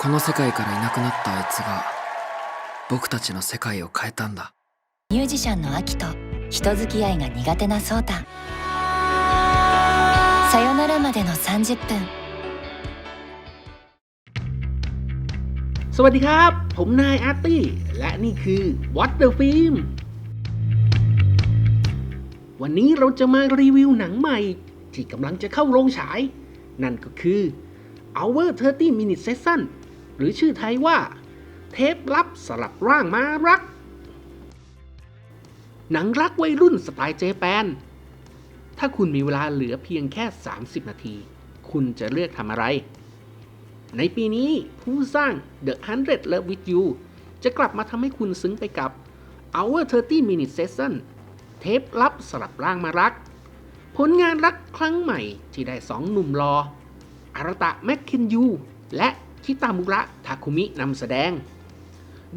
この世界からいなくなったあいつが僕たちの世界を変えたんだミュージシャンのアキと人付き合いが苦手なソータさよならまでの30分 สวัสดีครับ ผมนายอาร์ตี้ และนี่คือ What the Film วันนี้เราจะมารีวิวหนังใหม่ ที่กำลังจะเข้าโรงฉาย นั่นก็คือ Our 30 Minute Session หรือชื่อไทยว่า เทปลับสลับร่างมารัก หนังรักวัยรุ่นสไตล์เจแปน ถ้าคุณมีเวลาเหลือเพียงแค่ 30 นาที คุณจะเลือกทำอะไร ในปีนี้ผู้สร้าง The 100 Love With You จะกลับมาทำให้คุณซึ้งไปกับ Our 30 Minute Session เทปลับสลับร่างมารัก ผลงานรักครั้งใหม่ที่ได้สองหนุ่มรออารตะแมคเคนยู และ คิตามุระ ทาคุมินำแสดง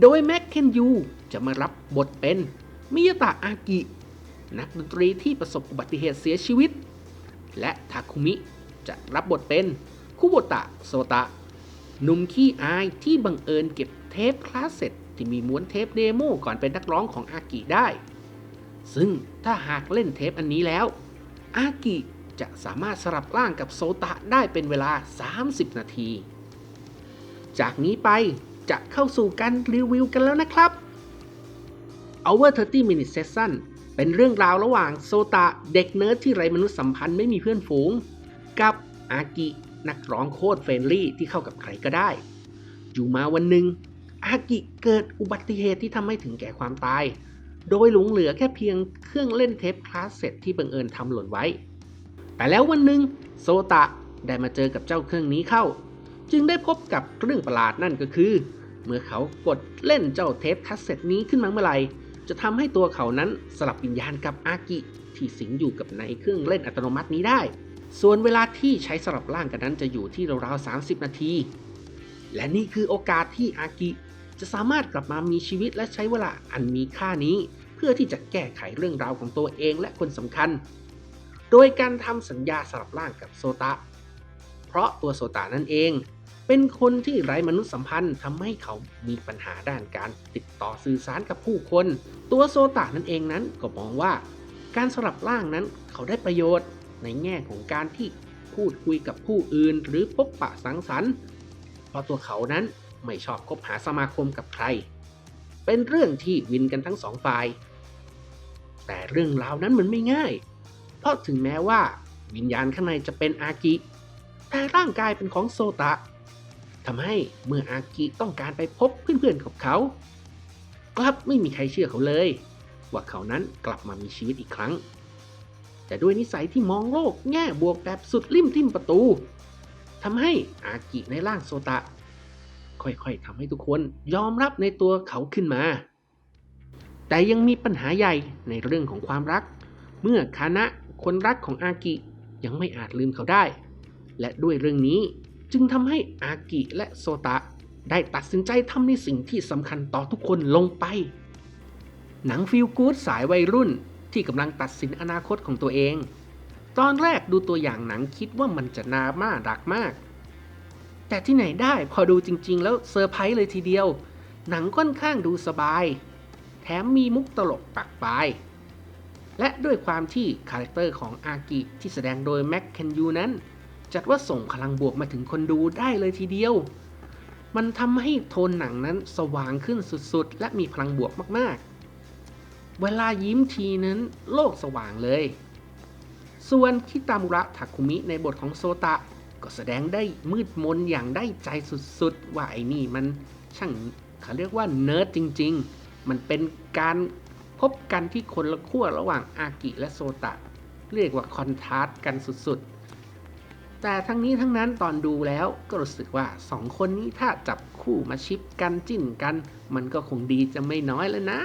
โดยแมคเคนยูจะมารับบทเป็น มิยาตะอากิ นักดนตรีที่ประสบอุบัติเหตุเสียชีวิต และทาคุมิจะรับบทเป็นคุโบตะโซตะหนุ่มขี้อายที่บังเอิญเก็บเทปคลาสเซ็ตที่มีม้วนเทปเดโมก่อนเป็นนักร้องของอากิได้ ซึ่งถ้าหากเล่นเทปอันนี้แล้ว อากิจะสามารถสลับร่างกับโซตะได้เป็นเวลา 30 นาที จากนี้ไปจะเข้าสู่การรีวิวกันแล้วนะครับ Our 30 Minute Session เป็นเรื่องราวระหว่างโซตะเด็กเนิร์ดที่ไร้มนุษยสัมพันธ์ไม่มีเพื่อนฝูง กับอากินักร้องโคตรเฟรนลี่ที่เข้ากับใครก็ได้ อยู่มาวันหนึ่งอากิเกิดอุบัติเหตุที่ทำให้ถึงแก่ความตาย โดยหลงเหลือแค่เพียงเครื่องเล่นเทปคลาสเซ็ตที่บังเอิญทำหล่นไว้ แต่แล้ววันหนึ่งโซตะได้มาเจอกับเจ้าเครื่องนี้เข้า จึงได้พบกับเรื่องประหลาดนั่นก็คือ เมื่อเขากดเล่นเจ้าเทปคาสเซ็ตนี้ขึ้นมาเมื่อไหร่จะทำให้ตัวเขานั้นสลับวิญญาณกับอากิที่สิงอยู่กับในเครื่องเล่นอัตโนมัตินี้ได้ ส่วนเวลาที่ใช้สลับร่างกันนั้นจะอยู่ที่ราวๆ30 นาที และนี่คือโอกาสที่อากิจะสามารถกลับมามีชีวิตและใช้เวลาอันมีค่านี้ เพื่อที่จะแก้ไขเรื่องราวของตัวเองและคนสำคัญ โดยการทำสัญญาสลับร่างกับโซตะ เพราะตัวโซตะนั่นเอง เป็นคนที่ไร้มนุษยสัมพันธ์ทำให้เขามีปัญหาด้านการติดต่อสื่อสารกับผู้คน ตัวโซตะนั่นเองนั้นก็มองว่า การสลับร่างนั้นเขาได้ประโยชน์ในแง่ของการที่พูดคุยกับผู้อื่น หรือพบปะสังสรรค์เพราะตัวเขานั้นไม่ชอบคบหาสมาคมกับใคร เป็นเรื่องที่วินกันทั้งสองฝ่าย แต่เรื่องราวนั้นมันไม่ง่าย เพราะถึงแม้ว่าวิญญาณข้างในจะเป็นอากิ แต่ร่างกายเป็นของโซตะทำให้เมื่ออากิต้องการไปพบเพื่อนๆของเขา กลับไม่มีใครเชื่อเขาเลย ว่าเขานั้นกลับมามีชีวิตอีกครั้ง แต่ด้วยนิสัยที่มองโลกแง่บวกแบบสุดริมทิมประตูทำให้อากิในร่างโซตะ ค่อยๆทำให้ทุกคนยอมรับในตัวเขาขึ้นมา แต่ยังมีปัญหาใหญ่ในเรื่องของความรัก เมื่อคานะคนรักของอากิยังไม่อาจลืมเขาได้ และด้วยเรื่องนี้จึงทำให้อากิและโซตะ ได้ตัดสินใจทำในสิ่งที่สำคัญต่อทุกคนลงไป หนังฟิลกู๊ดสายวัยรุ่นที่กำลังตัดสินอนาคตของตัวเอง ตอนแรกดูตัวอย่างหนังคิดว่ามันจะนามาดักมาก แต่ที่ไหนได้พอดูจริง ๆ แล้วเซอร์ไพรส์เลยทีเดียว หนังค่อนข้างดูสบาย แถมมีมุกตลกปักปลายและด้วยความที่คาแรคเตอร์ของอากิที่แสดงโดยแม็กเคนยูนั้น จัดว่าส่งพลังบวกมาถึงคนดูได้เลยทีเดียว มันทำให้โทนหนังนั้นสว่างขึ้นสุดๆ และมีพลังบวกมากๆ เวลายิ้มทีนั้นโลกสว่างเลย ส่วนคิตามุระทาคุมิในบทของโซตะ ก็แสดงได้มืดมนอย่างได้ใจสุดๆ ว่าไอ้นี่มันช่างเขาเรียกว่าเนิร์ดจริง ๆ มันเป็นการพบกันที่คนละขั้วระหว่างอากิและโซตะ เรียกว่าคอนทราสต์กันสุดๆ แต่ทั้งนี้ทั้งนั้นตอนดูแล้วก็รู้สึกว่าสองคนนี้ถ้าจับคู่มาชิปกันจิ้นกัน มันก็คงดีจะไม่น้อยแล้วนะ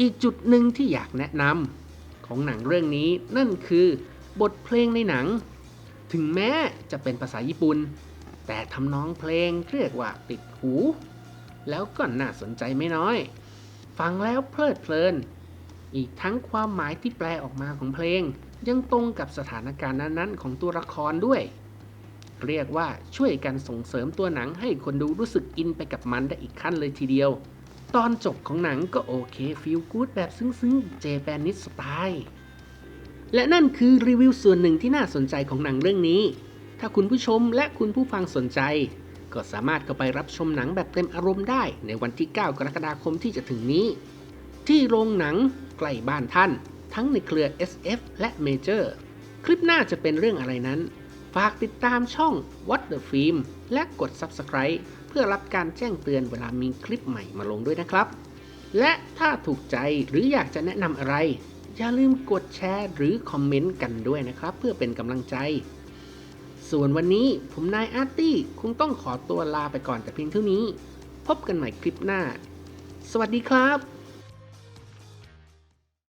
อีกจุดหนึ่งที่อยากแนะนำของหนังเรื่องนี้นั่นคือบทเพลงในหนัง ถึงแม้จะเป็นภาษาญี่ปุ่น แต่ทำนองเพลงเรียกว่าติดหู แล้วก็น่าสนใจไม่น้อย ฟังแล้วเพลิดเพลิน อีกทั้งความหมายที่แปลออกมาของเพลง ยังตรงกับสถานการณ์นั้นๆ ของตัวละครด้วย เรียกว่าช่วยกันส่งเสริมตัวหนังให้คนดูรู้สึกอินไปกับมันได้อีกขั้นเลยทีเดียว ตอนจบของหนังก็โอเคฟีลกู๊ดแบบซึ้งๆเจแปนนิสสไตล์และนั่นคือรีวิวส่วนหนึ่งที่น่าสนใจของหนังเรื่องนี้ ถ้าคุณผู้ชมและคุณผู้ฟังสนใจ ก็สามารถเข้าไปรับชมหนังแบบเต็มอารมณ์ได้ในวันที่ 9 กรกฎาคมที่จะถึงนี้ ที่โรงหนังใกล้บ้านท่าน ทั้งในเครือ SF และ Major คลิปหน้าจะเป็นเรื่องอะไรนั้น ฝากติดตามช่อง What the Film และกด Subscribe เพื่อรับการแจ้งเตือนเวลามีคลิปใหม่มาลงด้วยนะครับ และถ้าถูกใจหรืออยากจะแนะนำอะไร อย่าลืมกดแชร์หรือคอมเมนต์กันด้วยนะครับ เพื่อเป็นกำลังใจส่วนวันนี้ผมนายอาร์ตี้คงต้องขอตัวลาไปก่อนแต่เพียงเท่านี้ พบกันใหม่คลิปหน้า สวัสดีครับ